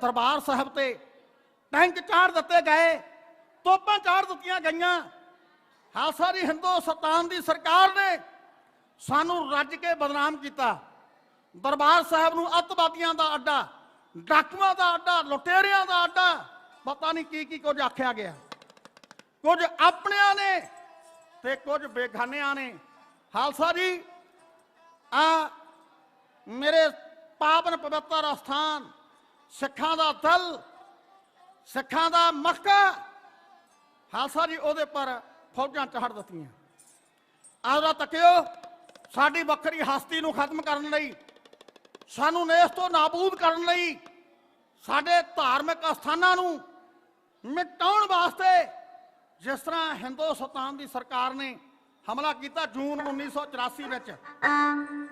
ਦਰਬਾਰ ਸਾਹਿਬ ਤੇ ਟੈਂਕ ਚਾੜ ਦਿੱਤੇ ਗਏ, ਤੋਪਾਂ ਚਾੜ ਦਿੱਤੀਆਂ ਗਈਆਂ। ਖਾਲਸਾ ਜੀ ਹਿੰਦੁਸਤਾਨ ਦੀ ਸਰਕਾਰ ਨੇ ਸਾਨੂੰ ਰੱਜ ਕੇ ਬਦਨਾਮ ਕੀਤਾ। ਦਰਬਾਰ ਸਾਹਿਬ ਨੂੰ ਅੱਤਵਾਦੀਆਂ ਦਾ ਅੱਡਾ, ਡਾਕੂਆਂ ਦਾ ਅੱਡਾ, ਲੁਟੇਰਿਆਂ ਦਾ ਅੱਡਾ, ਪਤਾ ਨਹੀਂ ਕੀ ਕੀ ਕੁਝ ਆਖਿਆ ਗਿਆ। ਕੁਝ ਆਪਣਿਆਂ ਨੇ ਤੇ ਕੁਝ ਬੇਗਾਨਿਆਂ ਨੇ। ਖਾਲਸਾ ਜੀ, ਆ ਮੇਰੇ ਪਾਵਨ ਪਵਿੱਤਰ ਅਸਥਾਨ ਸਿੱਖਾਂ ਦਾ ਦਲ ਸਿੱਖਾਂ ਦਾ ਮੱਕਾ ਖਾਲਸਾ ਜੀ ਉਹਦੇ ਪਰ ਫੌਜਾਂ ਚੜ੍ਹ ਦਿੱਤੀਆਂ। ਆਉਰਾ ਤੱਕਿਓ ਸਾਡੀ ਵੱਖਰੀ ਹਸਤੀ ਨੂੰ ਖਤਮ ਕਰਨ ਲਈ ਸਾਨੂੰ ਨੇਸ ਤੋਂ ਨਾਬੂਦ ਕਰਨ ਲਈ ਸਾਡੇ ਧਾਰਮਿਕ ਅਸਥਾਨਾਂ ਨੂੰ ਮਿਟਾਉਣ ਵਾਸਤੇ ਜਿਸ ਤਰ੍ਹਾਂ ਹਿੰਦੁਸਤਾਨ ਦੀ ਸਰਕਾਰ ਨੇ ਹਮਲਾ ਕੀਤਾ ਜੂਨ 1984 ਵਿੱਚ।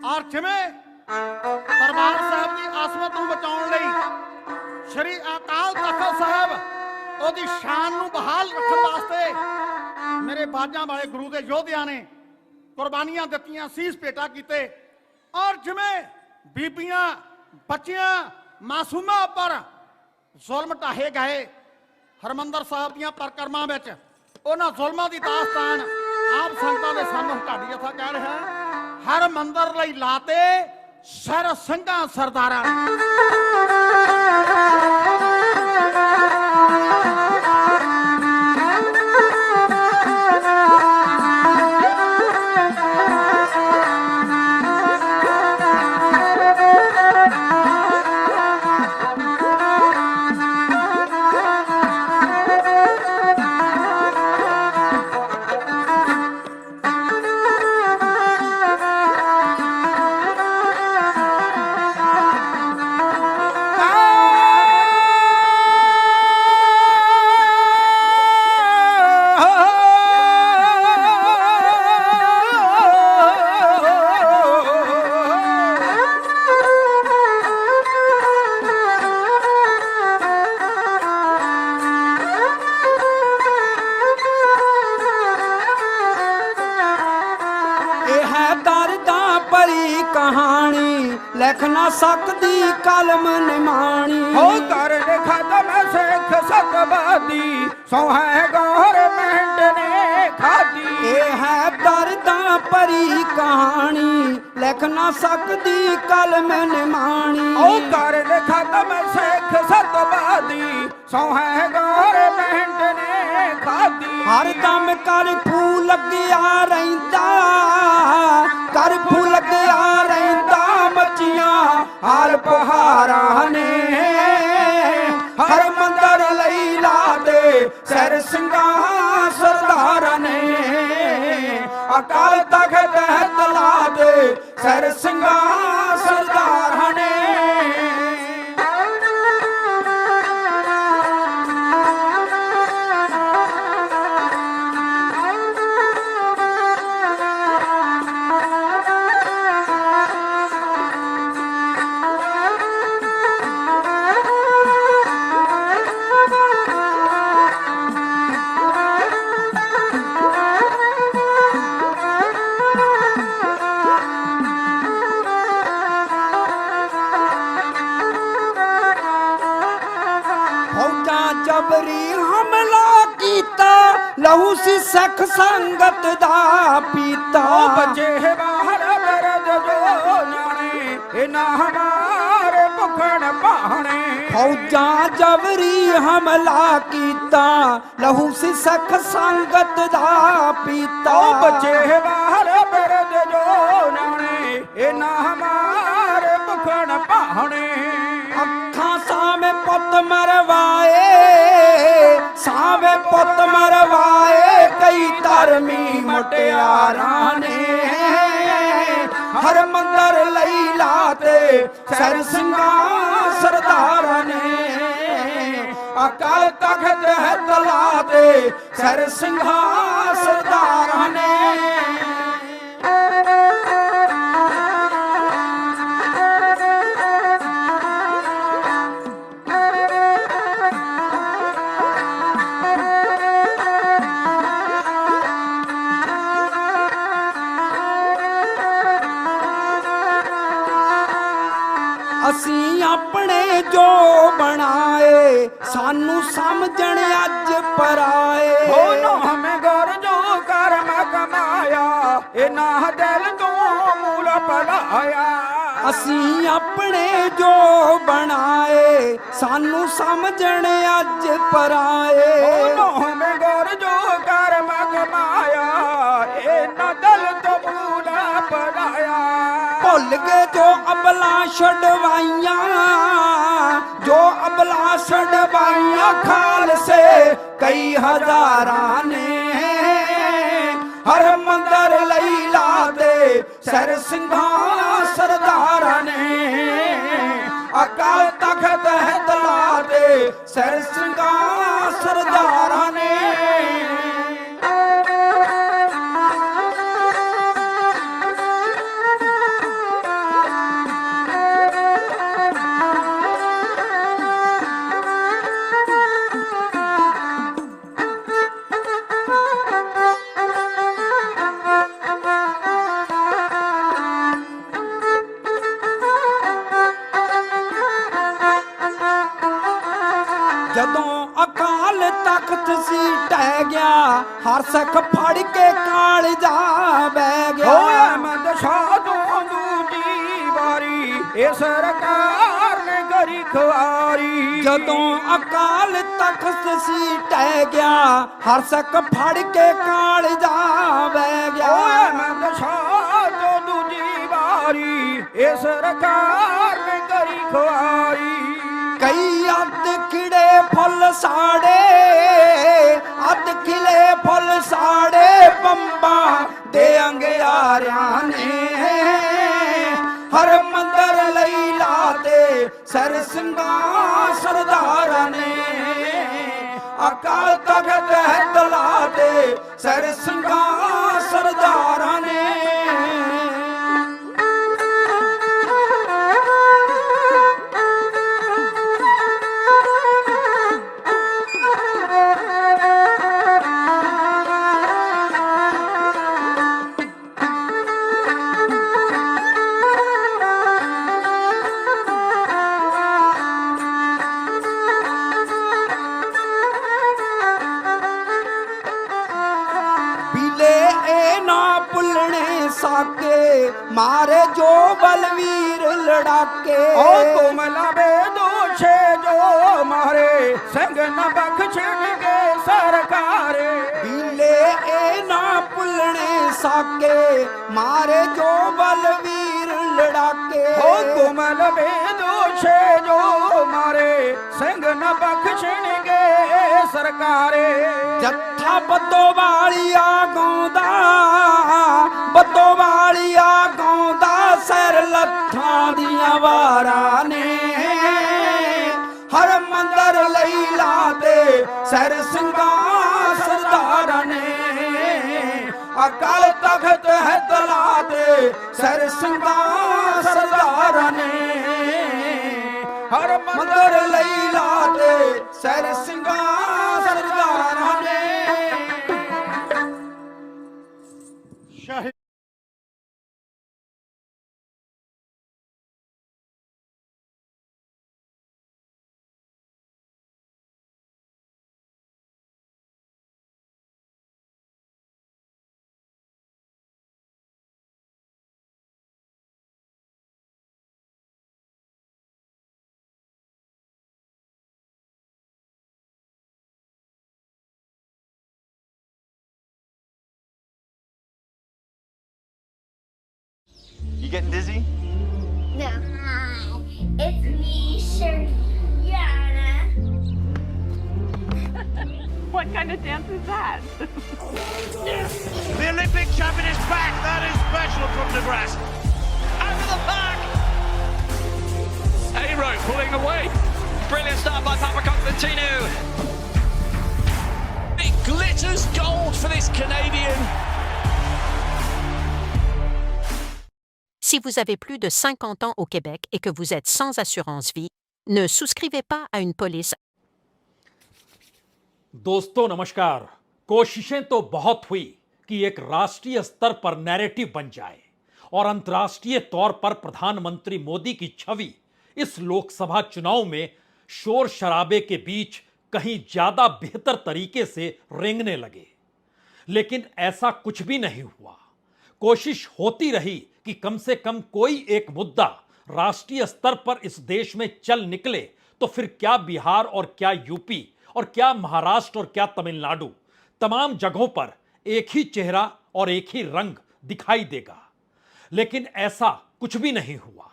ਔਰ ਜਿਵੇਂ ਦਰਬਾਰ ਸਾਹਿਬ ਦੀ ਆਸਮਤ ਨੂੰ ਬਚਾਉਣ ਲਈ ਸ਼੍ਰੀ ਅਕਾਲ ਤਖਤ ਸਾਹਿਬ ਉਹਦੀ ਸ਼ਾਨ ਨੂੰ ਬਹਾਲ ਰੱਖਣ ਵਾਸਤੇ ਮੇਰੇ ਬਾਜਾਂ ਵਾਲੇ ਗੁਰੂ ਦੇ ਯੋਧਿਆਂ ਨੇ ਕੁਰਬਾਨੀਆਂ ਦਿੱਤੀਆਂ, ਸੀਸ ਭੇਟਾ ਕੀਤੇ ਔਰ ਜਿਵੇਂ ਬੀਬੀਆਂ, ਬੱਚਿਆਂ, ਮਾਸੂਮਾਂ ਉੱਪਰ ਜ਼ੁਲਮ ਢਾਹੇ ਗਏ ਹਰਮੰਦਰ ਸਾਹਿਬ ਦੀਆਂ ਪਰਕਰਮਾਂ ਵਿੱਚ, ਉਹਨਾਂ ਜ਼ੁਲਮਾਂ ਦੀ ਦਾਸਤਾਨ ਆਪ ਸੰਗਤਾਂ ਦੇ ਸਾਹਮਣੇ ਢਾਡੀ ਜਥਾ ਕਹਿ ਰਿਹਾ ਹਰ ਮੰਦਰ ਲਈ ਲਾਤੇ ਸਰ ਸਿੰਘਾਂ ਸਰਦਾਰਾਂ ਹੈ ਦਰਦਾਂ ਭਰੀ ਕਹਾਣੀ। ਲਿਖ ਨਾ ਸਕਦੀ ਕਲਮ ਨਿਮਾਣੀ। ਹੋ ਕਰ ਖਤਮ ਸਿੱਖ ਸਤਬਾਦੀ ਸੋ ਹੈ ਗੌਰਮੈਂਟ ਨੇ ਖਾਦੀ। ਇਹ ਹੈ ਦਰਦਾਂ ਭਰੀ ਕਹਾਣੀ। ਲਿਖ ਨਾ ਸਕਦੀ ਕਲਮ ਨਿਮਾਣੀ। ਉਹ ਕਰ ਖਤਮ ਸਿੱਖ ਸਤਬਾਦੀ ਸੋ ਹੈ ਗੌਰਮੈਂਟ ਨੇ ਖਾਦੀ। ਹਰ ਦਮ ਕਰਫੂ ਲੱਗਿਆ ਰਹਿੰਦਾ। ਅਕਾਲ ਤਖਤ ਹੱਥ ਲਾ ਦੇ ਸਰ ਸਿੰਘਾਂ ਸਿੱਖ ਸੰਗਤ ਦਾ ਪੀਤਾ। ਉਹ ਬੱਚੇ ਬਾਹਰ ਬਰਦ ਜੋ ਨਾਣੇ ਇਹ ਨਾ ਹਮਾਰੇ ਭੁਖਣ ਭਾਣੇ। ਫੌਜਾਂ ਜਬਰੀ ਹਮਲਾ ਕੀਤਾ ਲਹੂ ਸੀ ਸਿੱਖ ਸੰਗਤ ਦਾ ਪੀਤਾ। ਉਹ ਬੱਚੇ ਬਾਹਰ ਬਰਦ ਜੋ ਨਾਣੇ ਇਹ ਨਾ ਹਮਾਰੇ ਭੁਖਣ ਭਾਣੇ। ਅੱਖਾਂ ਸਾਵੇਂ ਪੁੱਤ ਮਰਵਾਏ ਸਾਵੇਂ ਪੁੱਤ ਧਰਮੀ ਮੁਟਿਆਰਾਂ ਨੇ ਹਰ ਮੰਦਰ ਲਈ ਲਾਤੇ ਸਰ ਸਿੰਘਾਂ ਸਰਦਾਰਾਂ ਨੇ। ਅਕਾਲ ਤਖਤ ਹੈ ਲਾਤੇ ਸਰ ਸਿੰਘਾਂ ਸਰਦਾਰਾਂ ਨੇ। ਕਮਾਇਆ ਇਹ ਨਾ ਦਿਲ ਤੋਂ ਮੂਲ ਪਲਾਇਆ ਅਸੀਂ ਆਪਣੇ ਜੋ ਬਣਾਏ ਸਾਨੂੰ ਸਮਝਣ ਅੱਜ ਪਰਾਏ। ਨਾਮ ਗੁਰ ਜੋ ਕਰਮ ਕਮਾਇਆ ਇਹ ਨਾ ਦਿਲ ਤੋਂ ਮੂਲ ਪਲਾਇਆ ਭੁੱਲ ਗਏ ਜੋ ਅਬਲਾ ਛਡਵਾਈਆਂ ਜੋ ਅਬਲਾ ਛਡਵਾਈਆਂ ਖਾਲਸੇ ਕਈ ਹਜ਼ਾਰਾਂ ਨੇ ਹਰ ਮੰਦਰ ਲਈ ਲਾ ਦੇ ਸਰ ਸਿੰਘਾਂ ਸਰਦਾਰਾਂ ਨੇ। ਅਕਾਲ ਤਖਤ ਹੈ ਦਲਾ ਦੇ ਸਰ ਸਿੰਘਾਂ ਸਰਦਾਰ ਤਖਤ ਸੀ ਟਹਿ ਗਿਆ ਹਰ ਸਿੱਖ ਫੜ ਕੇ ਕਾਲਜਾ ਬਹਿ ਗਿਆ। ਹੋਇਆ ਮੰਦ ਸ਼ਾਹ ਤੋਂ ਦੂਜੀ ਵਾਰੀ ਇਹ ਸਰਕਾਰ ਨੇ ਗਰੀ ਖਵਾਰੀ ਜਦੋਂ ਅਕਾਲ ਤਖਤ ਸੀ ਟਹਿ ਗਿਆ ਹਰ ਸਿੱਖ ਫੜ ਕੇ ਕਾਲਜਾ ਬਹਿ ਗਿਆ। ਮੰਦ ਸ਼ਾਹ ਤੋਂ ਦੂਜੀ ਵਾਰੀ ਇਹ ਸਰਕਾਰ ਨੇ ਗਰੀ ਖਵਾਰੀ ਕਈ ਅੱਧ ਖਿੜੇ ਫੁੱਲ ਸਾੜੇ ਖਿਲੇ ਫੁੱਲ ਸਾੜੇ ਬੰਬਾਂ ਦੇ ਅੰਗਿਆਰਿਆਂ ਨੇ। ਹਰ ਮੰਦਰ ਲਈ ਲਾਤੇ ਸਰ ਸਿੰਘਾਂ, ਸਰਦਾਰਾਂ ਨੇ। ਅਕਾਲ ਤਖਤ ਹੈ ਦਲਾ ਦੇ ਸਰ ਸਿੰਘਾਂ, ਸਰਦਾਰਾਂ ਸਾਕੇ ਮਾਰੇ ਜੋ ਬਲਵੀਰ ਲੜਾਕੇ। ਓ ਤੁਮਲਾ ਬੇ ਦੋਸ਼ੇ ਜੋ ਮਾਰੇ ਸਿੰਘ ਨ ਬਖਸ਼ਣਗੇ ਸਰਕਾਰੇ। ਪੀਲੇ ਇਹ ਨਾ ਭੁੱਲਣੇ ਸਾਕੇ ਮਾਰੇ ਜੋ ਬਲਵੀਰ ਲੜਾਕੇ। ਓ ਤੁਮਲ ਬੇ ਦੋਸ਼ੇ ਜੋ ਮਾਰੇ ਸਿੰਘ ਨ ਬਖਸ਼ਣਗੇ ਸਰਕਾਰੇ। ਜੱਥਾ ਬੱਦੋ ਵਾਲੀਆ ਗਾਉਂਦਾ ਬੱਦੋ ਵਾਲੀਆ ਗਾਉਂਦਾ, ਸਿਰ ਲੱਥਾਂ ਦੀਆਂ ਵਾਰਾਂ ਨੇ। ਹਰ ਮੰਦਰ ਲਈ ਲਾਤੇ ਸਿਰ ਸਿੰਘਾਂ ਸਰਦਾਰਾਂ ਨੇ। ਅਕਾਲ ਤਖਤ ਹੈ ਦਲਾ ਦੇ ਸਿਰ ਸਿੰਘਾਂ You getting dizzy? No. Hi, it's me, Shariana. What kind of dance is that? The Olympic champion is back. That is special from De Grasse. Over the back. Aero pulling away. Brilliant start by Papa Constantino. It glitters gold for this Canadian. Si vous avez plus de 50 ans au Québec et que vous êtes sans assurance vie, ne souscrivez pas à une police. दोस्तों नमस्कार। कोशिशें तो बहुत हुई कि एक राष्ट्रीय स्तर पर नैरेटिव बन जाए और अंतर्राष्ट्रीय तौर पर प्रधानमंत्री मोदी की छवि इस लोकसभा चुनाव में शोर शराबे के बीच कहीं ज़्यादा बेहतर तरीके से रेंगने लगे। लेकिन ऐसा कुछ भी नहीं हुआ। कोशिश होती रही कि कम से कम कोई एक मुद्दा राष्ट्रीय स्तर पर इस देश में चल निकले तो फिर क्या बिहार और क्या यूपी और क्या महाराष्ट्र और क्या तमिलनाडु तमाम जगहों पर एक ही चेहरा और एक ही रंग दिखाई देगा। लेकिन ऐसा कुछ भी नहीं हुआ।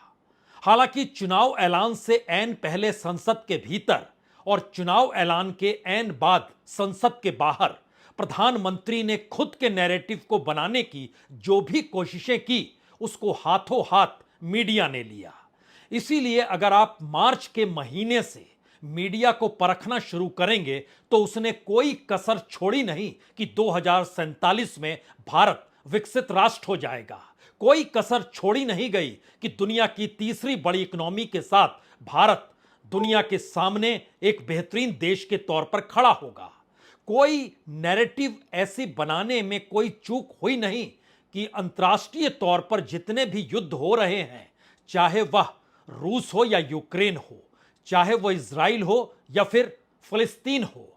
हालाँकि चुनाव ऐलान से ऐन पहले संसद के भीतर और चुनाव ऐलान के ऐन बाद संसद के बाहर प्रधानमंत्री ने खुद के नैरेटिव को बनाने की, जो भी कोशिशें की, उसको हाथों हाथ मीडिया ने लिया। इसीलिए अगर आप मार्च के महीने से मीडिया को परखना शुरू करेंगे तो उसने कोई कसर छोड़ी नहीं कि 2047 में भारत विकसित राष्ट्र हो जाएगा। कोई कसर छोड़ी नहीं गई कि दुनिया की तीसरी बड़ी इकोनॉमी के साथ भारत दुनिया के सामने एक बेहतरीन देश के तौर पर खड़ा होगा। कोई नैरेटिव ऐसी बनाने में कोई चूक हुई नहीं कि अंतर्राष्ट्रीय तौर पर जितने भी युद्ध हो रहे हैं, चाहे वह रूस हो या यूक्रेन हो, चाहे वह इसराइल हो या फिर फिलिस्तीन हो,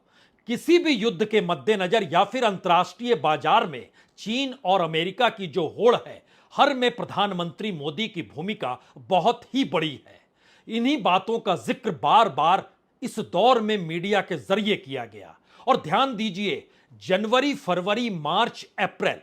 किसी भी युद्ध के मद्देनजर या फिर अंतर्राष्ट्रीय बाज़ार में चीन और अमेरिका की जो होड़ है, हर में प्रधानमंत्री मोदी की भूमिका बहुत ही बड़ी है। इन्हीं बातों का ज़िक्र बार बार इस दौर में मीडिया के ज़रिए किया गया। और ध्यान दीजिए, जनवरी, फरवरी, मार्च, अप्रैल,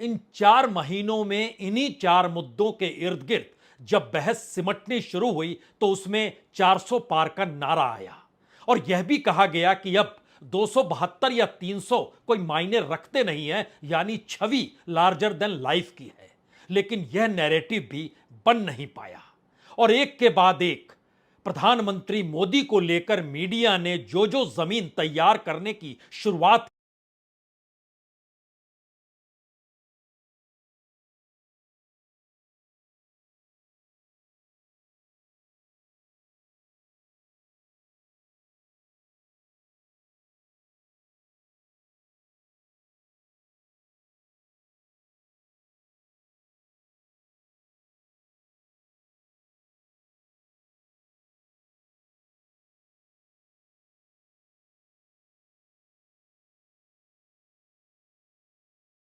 इन चार महीनों में इन्हीं चार मुद्दों के इर्द गिर्द जब बहस सिमटनी शुरू हुई तो उसमें 400 पार का नारा आया। और यह भी कहा गया कि अब 272 या 300 कोई मायने रखते नहीं है, यानी छवि लार्जर देन लाइफ की है। लेकिन यह नैरेटिव भी बन नहीं पाया। और एक के बाद एक प्रधानमंत्री मोदी को लेकर मीडिया ने जो जो जमीन तैयार करने की शुरुआत